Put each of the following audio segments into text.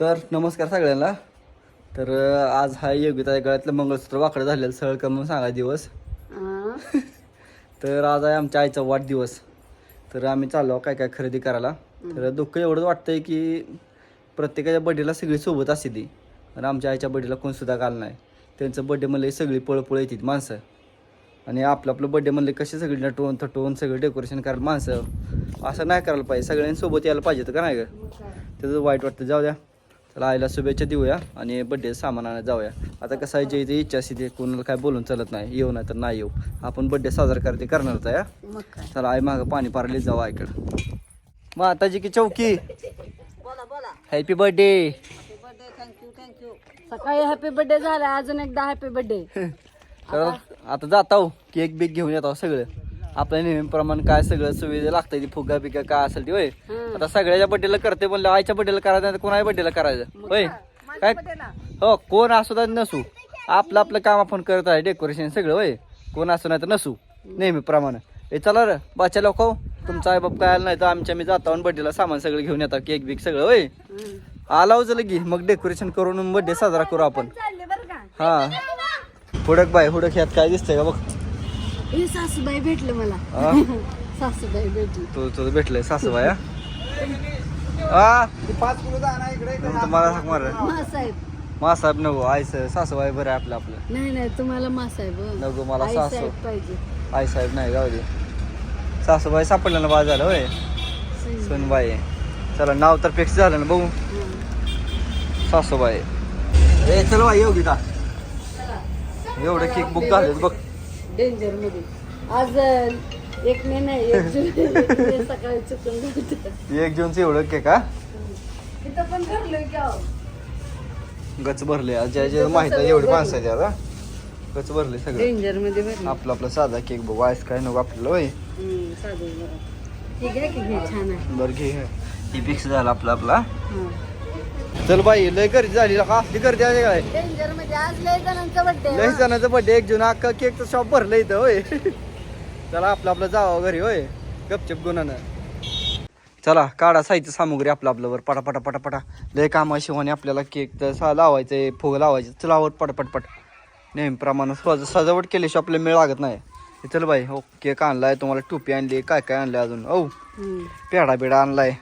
तर नमस्कार सगळ्यांना. तर आज हा योगिता गळ्यातलं मंगळसूत्र वाकडं झालेलं सरळ का म्हणून सांगा दिवस. तर आज आहे आमच्या आईचा वाढदिवस. तर आम्ही चाललो काय काय खरेदी करायला. तर दुःख एवढंच वाटतंय की प्रत्येकाच्या बड्डेला सगळी सोबत असते ती आणि आमच्या आईच्या बड्डेला कोण सुद्धा आलं नाही. त्यांचं बड्डे म्हणलं सगळी पळपळ येतात माणसं. आणि आपलं आपलं बड्डे म्हणले कसे सगळी नटवून थटवून सगळं डेकोरेशन करायला माणसं. असं नाही करायला पाहिजे. सगळ्यांसोबत यायला पाहिजे तर का नाही गं? त्याचं वाईट वाटतं. जाऊ द्या. चला आईला शुभेच्छा देऊया आणि बड्डे सामान आणायला जाऊया. आता कसं आहे जे इथे इच्छा असते ते कोणाला काय बोलून चालत नाही. येऊ नाही तर नाही येऊ. आपण बड्डे साजरा करते. मग काय? चला आई मागं पाणी पारले जाऊ आईकडं. माताजी की चौकी. बोला बोला. Happy birthday birthday thank you thank you सकाळी हॅपी बर्थडे झाला अजून एकदा हॅपी बर्थडे तर आता जाता केक बिक घेऊन येतो सगळं. आपल्या नेहमीप्रमाणे काय सगळं सुविधा लागतं ती फुगा बिगा काय असेल ती होय. आता सगळ्याच्या बड्डेला करते म्हणलं आईच्या बड्डेला करायचं नाही तर कोणाच्या बड्डेला करायचं? होय. काय? हो कोण असू तर नसू. आपलं आपलं काम आपण करत आहे डेकोरेशन सगळं होय. कोण असू नाही तर नसू नेहमीप्रमाणे. हे चला रे बाच्या लोक तुमचा आई बाप काय आला नाही तर आमच्या मी जाता बड्डेला सामान सगळं घेऊन येतात केक बिक सगळं होय. आला हो की मग डेकोरेशन करून बड्डे साजरा करू आपण. हा. हुडक बाय हुडक ह्यात काय दिसतंय का बघ. हे सासूबाई भेटलं मला? सासूबाई भेटली. तू तुझं भेटलंय सासूबाई हा? हा तुम्हाला हाक मार मासाहेब मासाहेब नको आईस सासूबाई बरं आहे आपलं आपलं. नाही नाही तुम्हाला मासाहेब हं. नको मला आई सासू. साहेब पाहिजे. आई साहेब नाही जाऊ दे. सासूबाई सापडलं ना बाद झालं होय. सुनबाई. चला नाव तर फिक्स झालं ना बघू. हं. सासूबाई. ए चल बाई येऊ गीता एवढं केक बुक झाले बघ. डेंजरमध्ये. आज एक मे नाही एक जून एक मे सकाळी चुकून. एक जूनचं एवढं केक हा इथं पण ठरलोय की अहो. गच भरले आज ज्या ज्या माहीत आहे एवढी माणसं आहेत आता गच भरले सगळे. डेंजरमध्ये भरलं आपलं आपलं साधा केक बघू. आईस काय नको आपल्याला होय. हं, साधं बरं. ठीक आहे की हे छान आहे. बरं घे ही फिक्स झाला आपला आपला. हं. चल बाई लय गर्दी झाली का? असली गर्दी आहे काय? डेंजर आज लय जणांचा बर्थडे लय जणांचं बर्थडे एक जून अख्खा केकचं शॉप भरलं इथं होय. चला आपलं आपलं जावं घरी होय. गपचप गुणानं. चला काढा साहित्य सामुग्री आपलं आपलं वर पटा पटा पटा पटा. लय कामाशिवाने आपल्याला केक तर सा लावायचंय फुग लावायचे. चलावर पट पट नेहमीप्रमाणे सज सजावट केल्याशिवाय आपल्याला मेळ लागत नाही. चल बाई हो केक आणलाय तुम्हाला टोपी आणली काय काय आणलंय अजून? हं. पेढा बिडा आणलाय.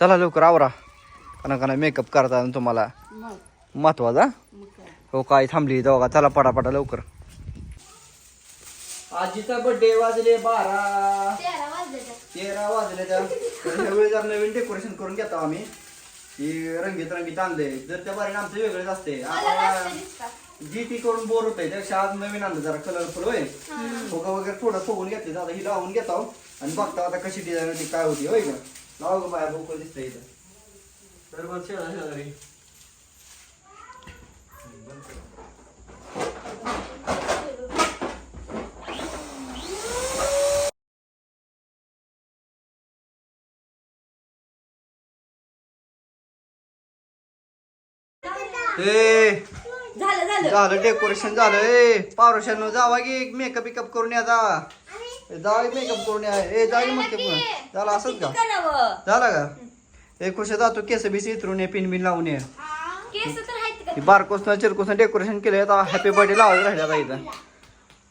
चला लवकर आवरा. कना मेकअप करता आणि तुम्हाला. महत्त्वाचा हो? काय? थांबली इथं बघा. चला पटा पटा लवकर. आजीचा बर्थडे वाजले बारा. तेरा वाजले त्या वेळी जर नवीन डेकोरेशन करून घेतो आम्ही. की रंगीत रंगीत आणले जर त्या बारीने आमचं वेगळंच असते आता जी ती करून बोर होतंय. त्यापेक्षा आज नवीन आणलं जरा कलरफुल होय. फुगा वगैरे थोडं फुगून घेतले आता ही लावून घेतो. आणि बघता आता कशी डिझाईन होती काय होती होय का? लावा गं बाया बोकळ दिसतंय इथं. तर बरं शेळा शेजारी ए झालं झालं. झालं डेकोरेशन झालं. ए पारोशानं जावा की मेकअप बिकअप करून या जा. जा मेकअप करून या. ए जा मग झालं असंच का? झाला का? एक वर्ष जातो केस बीस इतरून ये पिन बिन लावून ये. केस तर आहेत का? बारकोसनं चिरकोसनं डेकोरेशन केलं आता हॅपी बर्थडे लावायचं राहिले आता इथं.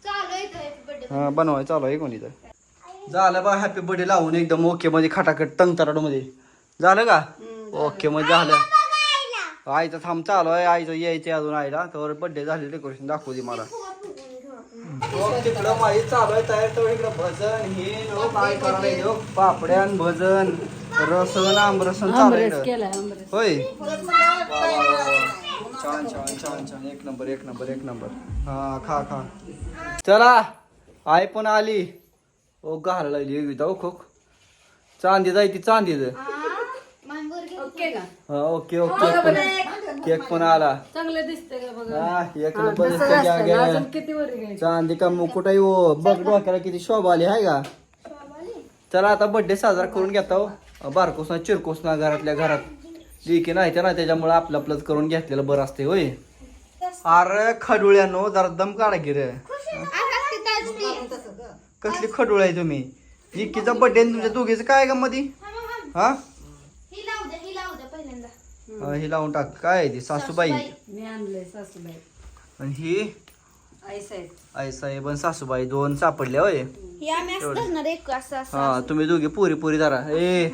चालू आहे हॅपी बर्थडे हा बनवाय चालू आहे कोणी इथं? झालं बा हॅपी बर्थडे लावून एकदम ओके मध्ये खटाखट टंग तराडमध्ये झालं का? ओके मध्ये झालं. आईचं थांब चालू आहे. आईचं यायचे अजून आईला. तर बर्थडे झाले डेकोरेशन दाखवू दे मला. तिकडं माझी चालू आहे तयार. तर इकडं भजन हे नो काय करायला पापड्यान भजन. रसन आमरसन आमरस. केलाय आमरस. होय. छान छान छान छान. एक नंबर एक नंबर एक नंबर. हा खा खा. चला आई पण आली. ओ घाल लागली विदा ओ खोक चांदी जायची चांदी ओके का? हा ओके ओके. पण केक पण आला. चांगलं दिसतंय हा हा, चांदी का मुकुट आहे हो बघ डोक्याला किती शोभा आली आहे का? चला आता बर्थडे साजरा करून घेतो. बारकोसना चिरकोसना घरातल्या घरात. लिकी नाही ना त्याच्यामुळे आपलं आपलंच करून घेतलेलं बरं असते होय. अरे खडुळ्यानो जरा दम काढा की रे. कसली खडुळ आहे तुम्ही? लिकीचा बर्थडे तुमच्या दोघीचं काय का मधी? हा? ही ही लावू द्या पहिल्यांदा लावून टाक. काय आहे ती? सासूबाई. मी आणलंय सासूबाई. आणि ही? आई साहेब. आई साहेब आणि सासूबाई दोन सापडल्या होय. हे आम्ही असं धरणार एक असं असं हा तुम्ही दोघे पुरी पुरी धरा. ए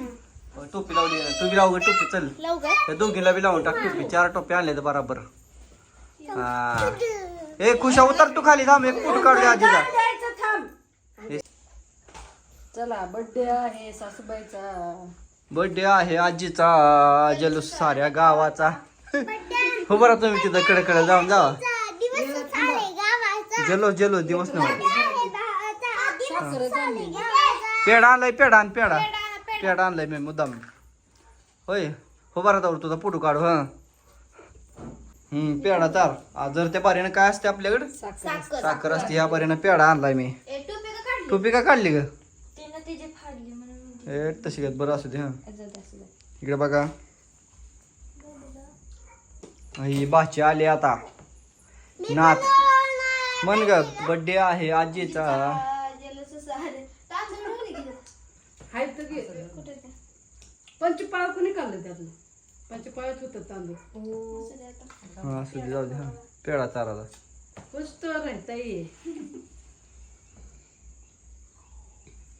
टोपी लावली ना तुम्ही लावू का टोपी चल. लावू त्या दोघीला बी लावून टाक टोपी. चार टोपी आणल्या तर बराबर. हा. ए खुशा उतर तू खाली थांब. एक फोटो काढ दे आजीचा चला बर्थडे आहे सासूबाईचा. बर्थडे आहे आजीचा जलूस साऱ्या गावाचा. हो बरं तुम्ही तिथं कडे कडे जाऊन जावा जल्लोष जल्लोष दिवस आणली पेढा आणलाय पेढा आण पेढा पेढा आणलाय मी मुद्दाम. होय हो बरं तर तुझा फोटो काढू हा. हम्म पेढा चार. आज जर त्या बारीनं काय असते आपल्याकडे? साखर. असते ह्या बारीनं पेढा आणलाय मी. ए, टोपी का काढली? टोपी का काढली ग? तिनं तिची फाडली म्हणून ए तशी घेत बरं असू दे हा. इकडे बघा. ही बाची आली आता. नाथ मन ग बर्थडे आहे आजीचा. पंचपाळ कोणी काढलं होतं तांदूळ. हा. असू दे जाऊ दे हा. पेढा चाराला. कुछ तो रहता ही है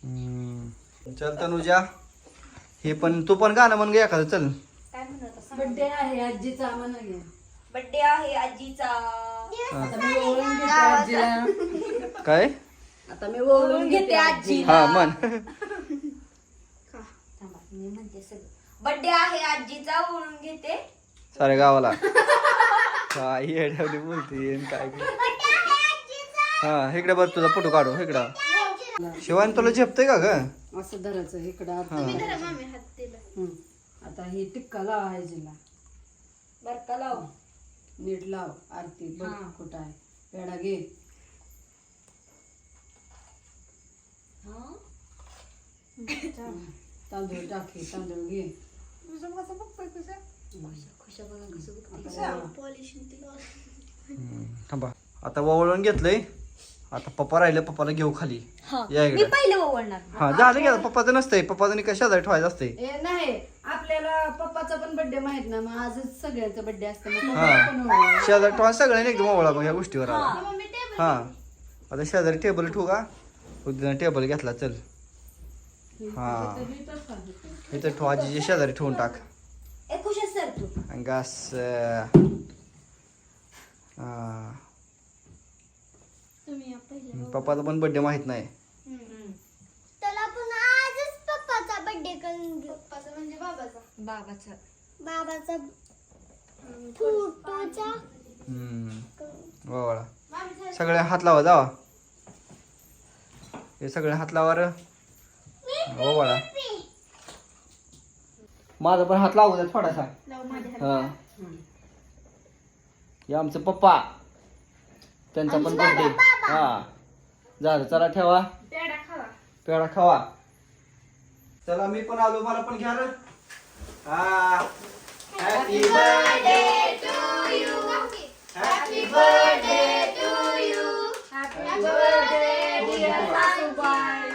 हम्म. चल तनुजा. हे पण तू पण गाणं म्हण गे एखादं चल. काय म्हणत असं बर्थडे आहे आजीचा म्हणा घे. बर्थडे आहे आजीचा. आता मी ओळून घेते आजीला. काय? आता मी ओळून घेते आजी हा म्हण. मी म्हणते सगळं. बर्थडे आहे आजीचा ओळून घेते. साऱ्या गावाला. काय येड्यावली बोलते काय हा इकडे बरं तुझा फोटो काढू इकडं. शिवानी तुला झेपतंय का ग? असं धरायचं इकडं मामी हात दिला. आता ही टिक्का लाव आजीला. बरका लाव. नीट लाव आरती बघ हा. कुठं आहे. पेढा घे. हा? तांदूळ टाक तांदूळ घे. खुशा बघा कसं बघते आता पॉलिश हम्म, थांबा. आता वळून घेतलंय. आता पप्पा राहिले पप्पाला घेऊ खाली. या मी इकडे पहिले ओवळणार हा झालं की आता पप्पाचं नसतंय. पप्पाचं कशा शेजारी ठेवायचं असतंय? ए नाही. आपल्याला पप्पाचा पण बर्थडे माहीत ना मग आजच सगळ्यांचा बर्थडे असतो. मग हा. शेजारी ठेवा सगळ्यांनी एकदम ओळा बघ ह्या गोष्टीवर आला मम्मी टेबल हा. आता शेजारी टेबल ठेवू का? उद्या टेबल घेतला चल. हा. इथं ठेवा आजीच्या शेजारी ठेवून टाक. ए खुशा सर तू आणि पप्पाचा पण बर्थडे माहीत नाही. त्याला पण आजच पप्पाचा बर्थडे करून घेऊ पप्पाचा म्हणजे बाबाचा. बाबाचा. बाबाचा फोटोचा. हम्म. वळा मामी सगळे हात लावा जावा. हे सगळे हात लावा र वळा माझा पण हात लावू द्या थोडासा. हा. हे आमचं पप्पा. त्यांचा पण बर्थडे हा. झालं चला ठेवा. पेढा खावा. चला मी पण आलो मला पण घ्या रे. हा. Happy birthday happy happy birthday dear सासूबाई. हॅपी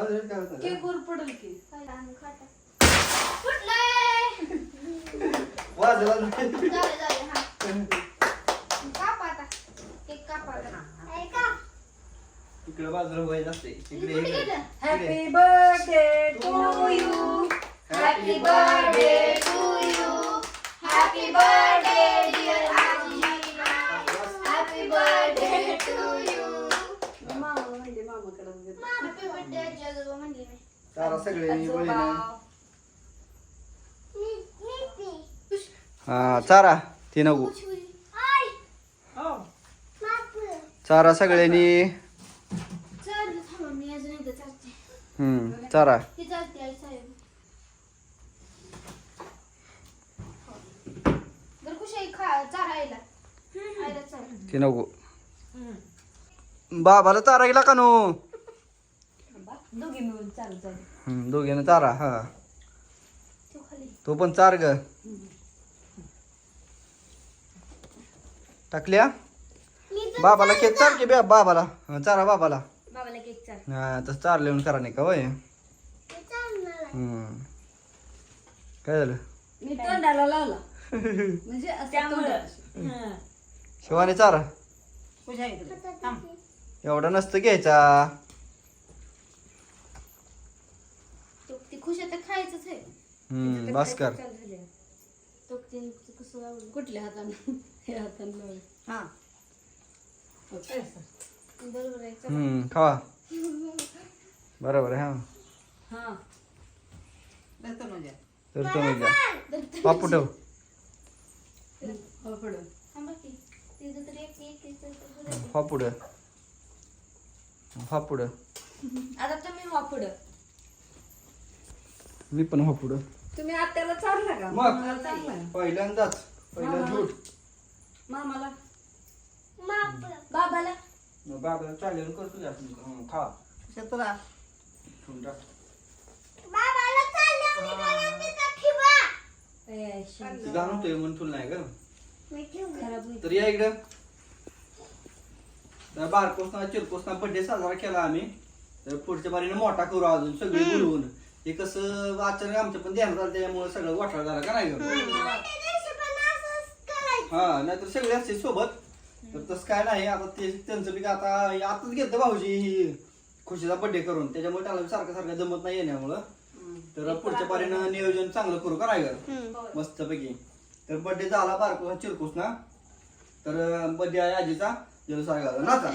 थांबा थांबा केक वर पडेल की. इकडे बाजूला व्हायचं असते इकडे इकडे. Happy birthday to you happy birthday to you happy birthday dear आजी हॅपी बर्थडे टू यू मामा म्हणजे मामाकडे वगैरे. हॅपी बर्थडे आजी आजोबा म्हणले मी सगळे हा चारा ती नको हो. चारा सगळ्यांनी. हम्म चारा. ती नको बाबाला चारा गेला का नो? दोघी मिळून चालू चालू. दोघीनं चारा हा. तो खाली तो पण चार ग. टाकल्या? बाबाला केक चार की बे बाबाला? चारा बाबाला. बाबाला केक चाल हा तसं चारलं येऊन करा नाही का वय. काय झालं? मी तोंडाला लावला. म्हणजे त्यामुळं. हं. शिवानी चारा. एवढा नसतं घ्यायचा तो ती खुश आता खायचंच आहे. हम्म बस कर. तो कसं कुठल्या हाताने? हे हाताने लावलं. हा. ओके. सर. बरोबर आहे हम्म खावा. बरोबर आहे हा. हा. दत्त माझ्या तर तुम्ही द्या पापू ठेव. हो थांबा की. तरी एक एक हा पुढं. हा पुढं. आता तुम्ही व्हा पुढं. मी पण हा पुढं. तुम्ही आत्याला चालला का? मग. मामाला चालला पहिल्यांदाच पहिला. झूट मामाला. माप. बाबाला. बाबा चालेल करतो या तुम्ही. हं, खा. शतरा ठेवून टाक. ए, शी. ती म्हणून तुला नाही का मी ठेवलं. खराब होईल. तर या इकडं. तर बारकोसना चिरकोसना बर्थडे साजरा केला आम्ही. तर पुढच्या बारीने मोठा करू अजून सगळे बोलवून हे कसं अचानक आमच्या पण ध्यानात आलं त्यामुळे सगळं वाटाळ झाला का नाही गं? हा नाहीतर सगळे असते सोबत तर तसं काय नाही आता ते त्यांचं बी आता आताच घेतलं भाऊजी ही खुशीचा बर्थडे करून त्याच्यामुळे त्याला सारखं सारखं जमत नाही येण्यामुळं तर पुढच्या बारीनं नियोजन चांगलं करू का नाही गं? मस्तपैकी तर बर्थडे झाला बारकोसा चिरकोस ना तर बर्थडे आहे आजीचा जल सांगा नाचा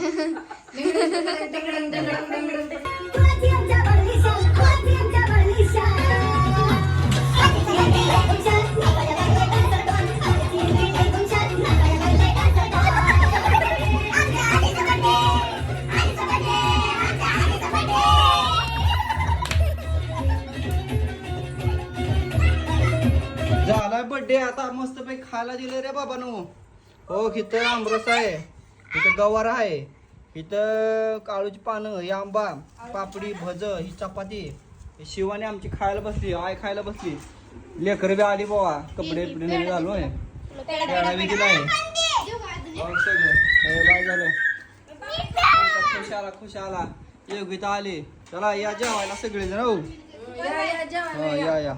खायला दिले रे बाबा नो हो इथं आमरस आहे. इथं गवार आहे. इथं काळूची पानं ही आंबा पापडी भज ही चपाती. ही शिवाने आमची खायला बसली आय खायला बसली. लेकर बी आली बाबा. कपडे बिपडे घालू आहे आहे हो, सगळं. हे बाय झालं. खुश आला खुश आला. योगिता आली. चला या जेवायला सगळेजण हो. या या